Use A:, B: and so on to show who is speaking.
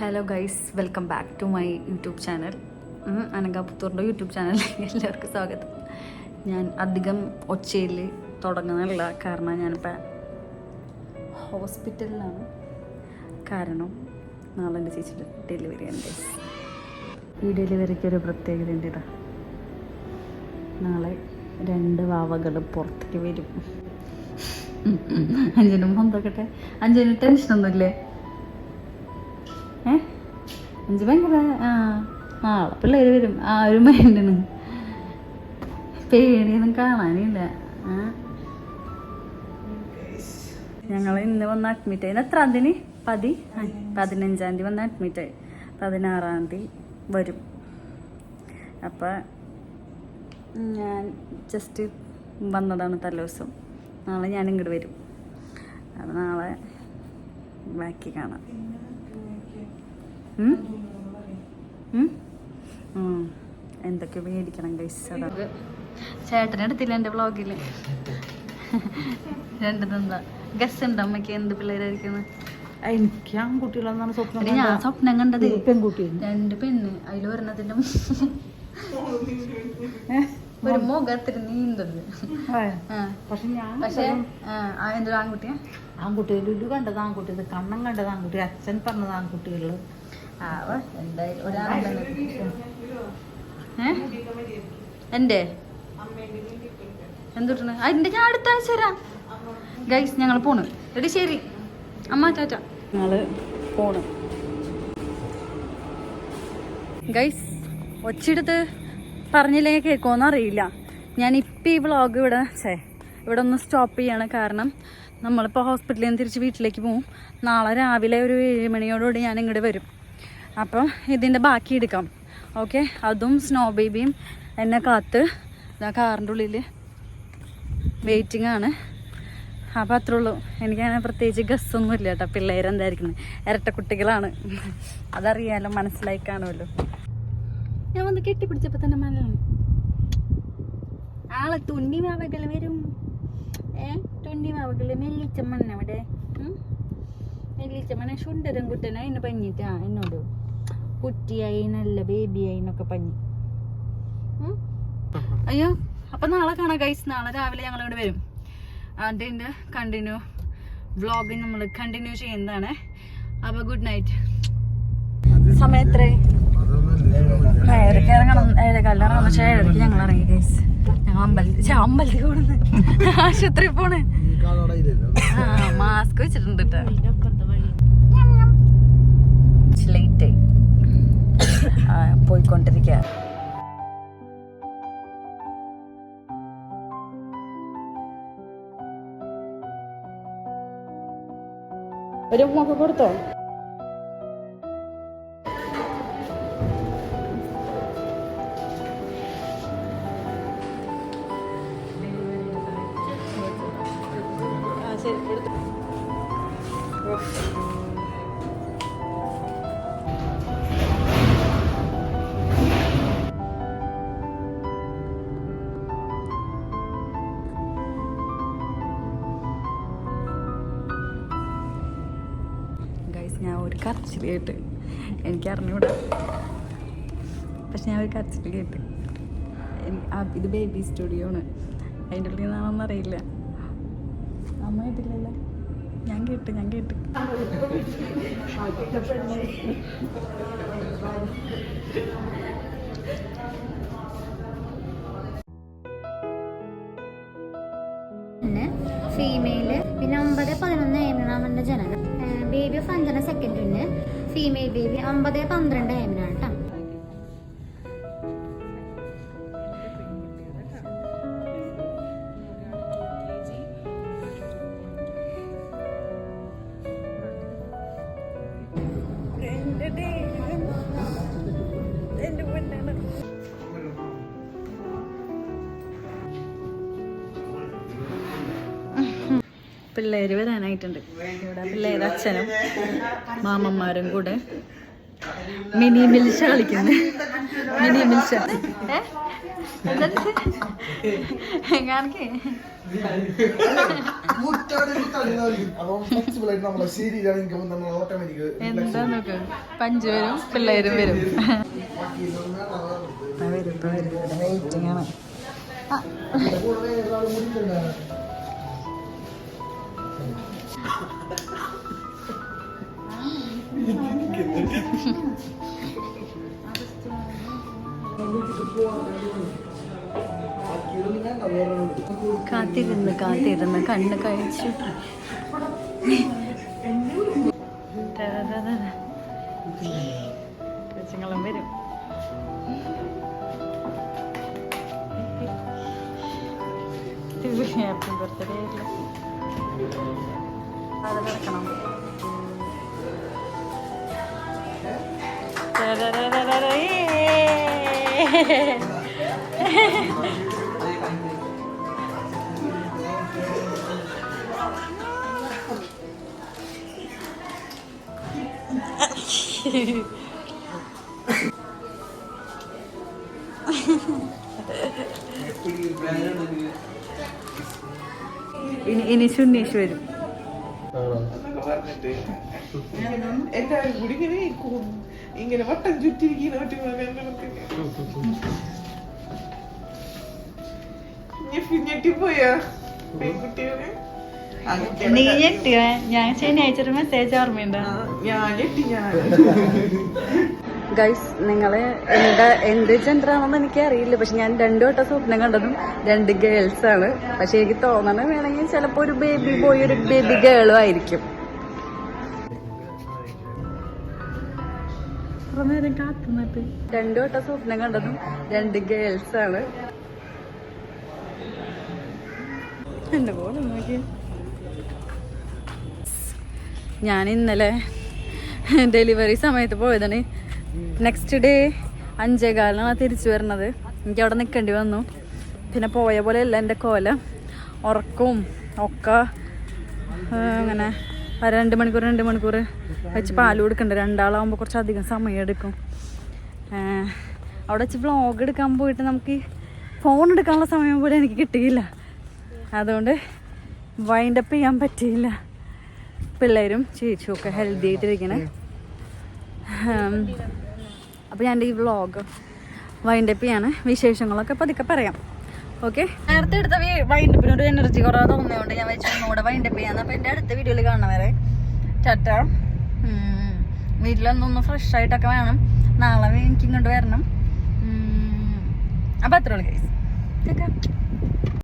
A: Hello guys welcome back to my YouTube channel അനങ്കാപുത്തൂറിന്റെ YouTube ചാനലിലേക്ക് എല്ലാവർക്കും സ്വാഗതം. ഞാൻ അധികം ഒച്ചയിൽ തുടങ്ങുന്നില്ല കാരണം ഞാനിപ്പോൾ ഹോസ്പിറ്റലിലാണ്. കാരണം നാളെ എന്റെ ചേച്ചിയുടെ ഡെലിവറി guys. ഈ ഡെലിവറിക്ക് ഒരു പ്രത്യേകത ഉണ്ട് ഇതാ നാളെ രണ്ട് വാവകൾ പുറത്തേക്ക് വരും. അഞ്ചനും പൊന്തൊക്കട്ടെ അഞ്ചന് ടെൻഷനൊന്നുമില്ലേ? അഞ്ച് ഭയങ്കര ആ. നാളെ പിള്ളേർ വരും. ആ ഒരു മൈൻഡിന് പേടിയൊന്നും കാണാനില്ല. ഞങ്ങൾ ഇന്ന് വന്ന് അഡ്മിറ്റ് ആയി. എത്ര തീയതി? പതി? പതിനഞ്ചാം തീയതി വന്ന് അഡ്മിറ്റ് ആയി. പതിനാറാം തീയതി വരും. അപ്പം ഞാൻ ജസ്റ്റ് വന്നതാണ് തലേദിവസം. നാളെ ഞാൻ ഇങ്ങോട്ട് വരും. അപ്പം നാളെ ബാക്കി കാണാം. എന്തൊക്കെ മേടിക്കണം എടുത്തില്ല ചേട്ടനെടുത്തില്ല എന്റെ വ്ളോഗിൽ രണ്ട് തന്താ. ഗസ് ഉണ്ട് അമ്മയ്ക്ക് എന്ത് പിള്ളേരായിരിക്കുന്നത്
B: എനിക്ക് ആൺകുട്ടികളെന്നാണ് സ്വപ്നം
A: ഞാൻ സ്വപ്നം കണ്ടത്.
B: പെൺകുട്ടി
A: രണ്ട് പെണ്ണ്. അതിൽ ഒരെണ്ണത്തിന്റെ ഒരു മുഖത്തിന് ആ.
B: പക്ഷെ
A: എന്തൊരു ആൺകുട്ടിയാ?
B: ആൺകുട്ടികൾ ലുലു കണ്ടത് ആൺകുട്ടി കണ്ണം കണ്ടത് ആൺകുട്ടി അച്ഛൻ പറഞ്ഞത് ആൺകുട്ടികൾ
A: ആവ എന്തായാലും ഒരാളുടെ ഏ? എന്റെ? എന്തുട്ടാണ് അതിന്റെ ഞാൻ അടുത്ത ആഴ്ച വരാം. ഗൈസ് ഞങ്ങൾ പോണ്. എടി ശരി. അമ്മ ചാച്ച ഞങ്ങൾ പോണ്. ഗൈസ് ഒച്ചെടുത്ത് പറഞ്ഞില്ലെങ്കിൽ കേൾക്കുമോ അറിയില്ല. ഞാൻ ഇപ്പം ഈ വ്ളോഗ് ഇവിടെ ചേ ഇവിടെ ഒന്ന് സ്റ്റോപ്പ് ചെയ്യാണ്. കാരണം നമ്മളിപ്പോൾ ഹോസ്പിറ്റലിൽ നിന്ന് തിരിച്ച് വീട്ടിലേക്ക് പോവും. നാളെ രാവിലെ ഒരു ഏഴ് മണിയോടുകൂടി ഞാൻ ഇങ്ങോട്ട് വരും. അപ്പം ഇതിന്റെ ബാക്കി എടുക്കാം. ഓക്കെ? അതും സ്നോ ബേബിയും എന്നെ കാത്ത്. ഇതാ കാറിന്റെ ഉള്ളിൽ വെയിറ്റിംഗ് ആണ്. അപ്പം അത്രേ ഉള്ളൂ. എനിക്കങ്ങനെ പ്രത്യേകിച്ച് ഗസ്സൊന്നും ഇല്ല കേട്ടോ. ഇരട്ട കുട്ടികളാണ്. അതറിയാലോ മനസ്സിലായി കാണുമല്ലോ. ഞാൻ വന്ന് കെട്ടിപ്പിടിച്ചപ്പോൾ തന്നെ മനസ്സിലാണ് ആളെ തുണ്ടി മാവകൾ വരും. ഏ? തുണ്ടി മാവകൾ മെല്ലിച്ചമ്മൻ അവിടെ? മെല്ലിച്ചമ്മനെ ശുണ്ടരം കുട്ടനെ അതിന് പഞ്ഞിട്ടാ എന്നോട്. കുട്ടിയായി നല്ല ബേബിയായി എന്നൊക്കെ പഞ്ഞി? അയ്യോ അപ്പൊ നാളെ കാണാം ഗൈസ് നാളെ രാവിലെ ഞങ്ങൾ ഇവിടെ വരും. അതിന്റെ കണ്ടിന്യൂ വ്ളോഗിങ് നമ്മൾ കണ്ടിന്യൂ ചെയ്യുന്നതാണ്. അപ്പൊ ഗുഡ് നൈറ്റ് സമയം എത്രയായി ഏഴരക്ക് ഇറങ്ങണം ഏഴരക്കാലിൽ ഇറങ്ങണം പക്ഷേ ഏഴരക്ക് ഞങ്ങൾ ഇറങ്ങി ഗൈസ് ഞങ്ങൾ അമ്പലത്തിൽ അമ്പലത്തിൽ കൂടുന്നു ആശുപത്രി പോണേ. മാസ്ക് വെച്ചിട്ടുണ്ട് കേട്ടോ ലേറ്റ് പോയിക്കൊണ്ടിരിക്കുക ഒരു ഉമ്മൊക്കെ കൊടുത്തോ കരച്ചിൽ കേട്ട് എനിക്ക് അറിഞ്ഞൂടാ പക്ഷെ ഞാൻ ഒരു കരച്ചിൽ കേട്ട്. ഇത് ബേബി സ്റ്റുഡിയോ ആണ്. അതിന്റെ ഉള്ളിൽ നിന്നാണെന്ന് അറിയില്ല. അമ്മ കേട്ടില്ലല്ലോ ഞാൻ കേട്ട് ഞാൻ കേട്ട്.
C: ഫീമെയിൽ പിന്നെ ഒമ്പത് പതിനൊന്ന് അവന്റെ ജനനം. ബേബി ഓഫ് സെക്കൻഡ് സെക്കൻഡിന് ഫീമെയിൽ ബേബി ഒമ്പത് പന്ത്രണ്ട് ഏമിനാണ് കേട്ടോ
A: പിള്ളേര് വരാനായിട്ടുണ്ട്. ഇവിടെ പിള്ളേർ അച്ഛനും മാമന്മാരും കൂടെ. മിനി മിൽഷ കളിക്കുന്നു. മിനി മിൽഷ. വരും പിള്ളേരും വരും. കാത്തിരുന്ന് കാത്തിരുന്ന് കണ്ണ് കഴിച്ചു. കൊച്ചുങ്ങളും വരും. ഹാപ്പി ബർത്ത്ഡേ അത് കിടക്കണം ഇനി ഇനി ശുന്നീഷ് വരും.
D: പറഞ്ഞിട്ട് എല്ലാവരും ഇങ്ങനെ ഇങ്ങനെ വട്ടം ചുറ്റിരിക്കുന്ന ഞെട്ടിപ്പോയാ പെൺകുട്ടികളെ
A: നീ ഞെട്ടിയോ ഞാൻ ശനിയാഴ്ച ഒരു മെസ്സേജ് ഓർമ്മയുണ്ടോ
D: ഞാൻ ഞെട്ടി ഞാൻ.
A: ഗൈസ് നിങ്ങൾ എന്താ എന്ത് ജെൻഡർ ആണെന്ന് എനിക്ക് അറിയില്ല. പക്ഷെ ഞാൻ രണ്ടു വട്ടം സ്വപ്നം കണ്ടതും രണ്ട് ഗേൾസ് ആണ്. പക്ഷെ എനിക്ക് തോന്നണ വേണമെങ്കിൽ ചിലപ്പോ ഒരു ബേബി ബോയ് ഒരു ബേബി ഗേളും ആയിരിക്കും. നേരം കാത്തുന്നിട്ട് രണ്ടു വട്ടം സ്വപ്നം കണ്ടതും രണ്ട് ഗേൾസ് ആണ്. എന്റെ പോലെ നോക്കി. ഞാൻ ഇന്നലെ ഡെലിവറി സമയത്ത് പോയതാണ്. നെക്സ്റ്റ് ഡേ അഞ്ചേകാലിനാണ് തിരിച്ചു വരുന്നത്. എനിക്ക് അവിടെ നിൽക്കേണ്ടി വന്നു. പിന്നെ പോയ പോലെ അല്ല എന്റെ കോല. ഉറക്കവും ഒക്കെ അങ്ങനെ രണ്ട് മണിക്കൂർ രണ്ട് മണിക്കൂർ വെച്ച് പാൽ കൊടുക്കണ്ട. രണ്ടാളാകുമ്പോൾ കുറച്ച് അധികം സമയം എടുക്കും. അവിടെ വെച്ച് വ്ളോഗ് എടുക്കാൻ പോയിട്ട് നമുക്ക് ഫോൺ എടുക്കാനുള്ള സമയം പോലും എനിക്ക് കിട്ടിയില്ല. അതുകൊണ്ട് വൈൻഡപ്പ് ചെയ്യാൻ പറ്റിയില്ല. പിള്ളേരും ചേച്ചിയും ഒക്കെ ഹെൽത്തി ആയിട്ടിരിക്കണേ. അപ്പോൾ ഞാൻ ഈ വ്ളോഗ് വൈൻഡപ്പ് ചെയ്യാണ്. വിശേഷങ്ങളൊക്കെ പതുക്കെ പറയാം. ഓക്കെ നേരത്തെ എടുത്ത വൈൻഡപ്പിന് ഒരു എനർജി കുറവ് തോന്നിയതുകൊണ്ട് ഞാൻ വെച്ചു ഒന്നുകൂടെ വൈൻഡപ്പ് ചെയ്യാന്ന്. അപ്പോൾ എന്റെ അടുത്ത വീഡിയോയിൽ കാണാൻ വരെ. ടാറ്റ. വീട്ടിലൊന്നും വീട്ടിലൊന്നൊന്ന് ഫ്രഷ് ആയിട്ടൊക്കെ വേണം. നാളെ എനിക്ക് ഇങ്ങോട്ട് വരണം. അപ്പോൾ അത്രേ ഉള്ളൂ ഗൈസ്